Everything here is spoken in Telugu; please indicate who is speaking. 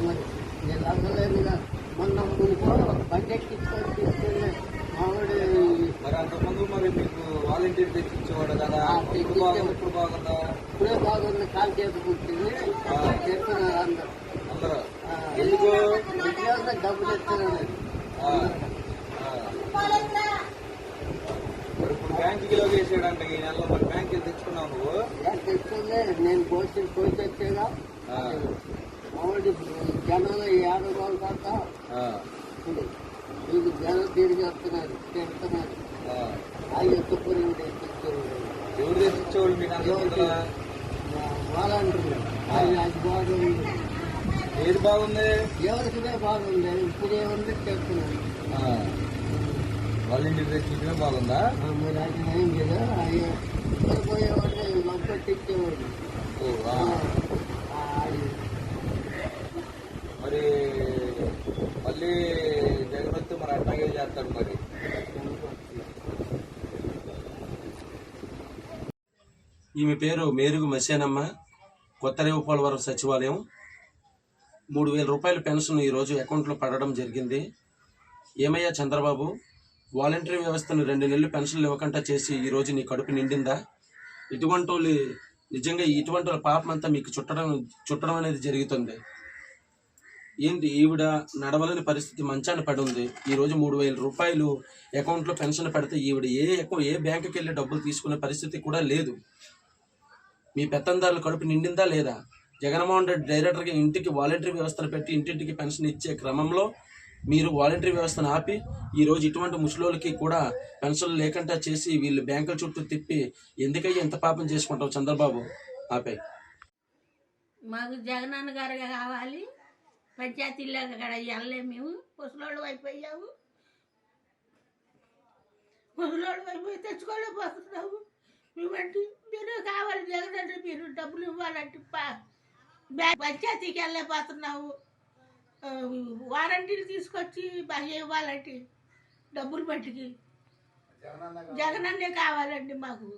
Speaker 1: మరి. నేను అడగలేదుగా మొన్న మునుకో బండి ఎక్కించుకొని తీసుకెళ్ళి మామిడి
Speaker 2: మరి అంతకుముందు మరి మీకు వాలంటీర్ తెచ్చిచ్చేవాడు కదా? ఇప్పుడు బాగుంది? ఇప్పుడు బాగుందా?
Speaker 1: ఇప్పుడే బాగుంది. కాలు చేతి పుట్టింది చెప్తున్నారు అందరు.
Speaker 2: అందరూ.
Speaker 1: ఆ,
Speaker 2: ఎందుకు?
Speaker 1: ఉద్యోగం డబ్బులు
Speaker 2: ఇప్పుడు బ్యాంకుకి లోకేసాడంట ఈ నెలలో. మరి బ్యాంక్ తెచ్చుకున్నావు నువ్వు?
Speaker 1: ఇస్తుంది నేను పోసి పోయి తెచ్చేగా.
Speaker 2: ఆ,
Speaker 1: మామిడి జనాలు ఏడు రోజులు ఉంది. మీకు జనం తిరిగి వస్తున్నారు తింటున్నారు.
Speaker 2: ఆ.
Speaker 1: ఎత్తుకుని
Speaker 2: ఎవరు తెచ్చిచ్చేవాళ్ళు మీకు
Speaker 1: వాళ్ళంటారు అది బాగుంది.
Speaker 2: ఏది బాగుంది?
Speaker 1: ఎవరికిదే బాగుంది ఇప్పుడు ఏముంది చెప్తున్నాను.
Speaker 2: ఆ. వాలంటీర్ తెచ్చిచ్చడమే బాగుందా?
Speaker 1: మరి అది ఏం కదా అది పోయేవాడు మొత్తం తెచ్చేవాడు
Speaker 2: మరి మళ్ళీ జగన్ మన మరి అట్లాగే చేస్తాడు మరి.
Speaker 3: ఈమె పేరు మేరుగు మసేనమ్మ కొత్త రేవుపాలవరం సచివాలయం. మూడు వేల రూపాయల పెన్షన్ ఈరోజు అకౌంట్లో పడడం జరిగింది. ఏమయ్యా చంద్రబాబు వాలంటరీ వ్యవస్థను రెండు నెలలు పెన్షన్లు ఇవ్వకుండా చేసి ఈరోజు నీ కడుపు నిండిందా? ఇటువంటి వాళ్ళు నిజంగా ఇటువంటి పాపం అంతా మీకు చుట్టడం చుట్టడం అనేది జరుగుతుంది. ఏంటి ఈవిడ నడవలేని పరిస్థితి మంచాన పడి ఉంది ఈ రోజు మూడు వేల రూపాయలు అకౌంట్లో పెన్షన్ పెడితే ఈవిడ ఏ అకౌంట్ ఏ బ్యాంకుకి వెళ్ళి డబ్బులు తీసుకునే పరిస్థితి కూడా లేదు. మీ పెత్తందారుల కడుపు నిండిందా లేదా? జగన్మోహన్ రెడ్డి డైరెక్టర్గా ఇంటికి వాలంటరీ వ్యవస్థను పెట్టి ఇంటింటికి పెన్షన్ ఇచ్చే క్రమంలో మీరు వాలంటరీ వ్యవస్థను ఆపి ఈరోజు ఇటువంటి ముసలోళ్ళకి కూడా పెన్షన్లు లేకుండా చేసి వీళ్ళు బ్యాంకుల చుట్టూ తిప్పి ఎందుకయ్యి ఎంత పాపం చేసుకుంటావు చంద్రబాబు? ఆపే.
Speaker 4: మాకు జగనన్న గారు కావాలి. పంచాయతీలో అక్కడ వెళ్ళలే మేము. ముసలోళ్ళు అయిపోయావు. ముసలోళ్ళు అయిపోయి తెచ్చుకోలేకపోతున్నావు మేమంటే మీరు కావాలి జగన్ అంటే మీరు డబ్బులు ఇవ్వాలంటే పంచాయతీకి వెళ్ళలేకపోతున్నావు ఆ, వారంటీలు తీసుకొచ్చి బాగా ఇవ్వాలంటే డబ్బులు బట్టికి జగనన్నే కావాలండి మాకు.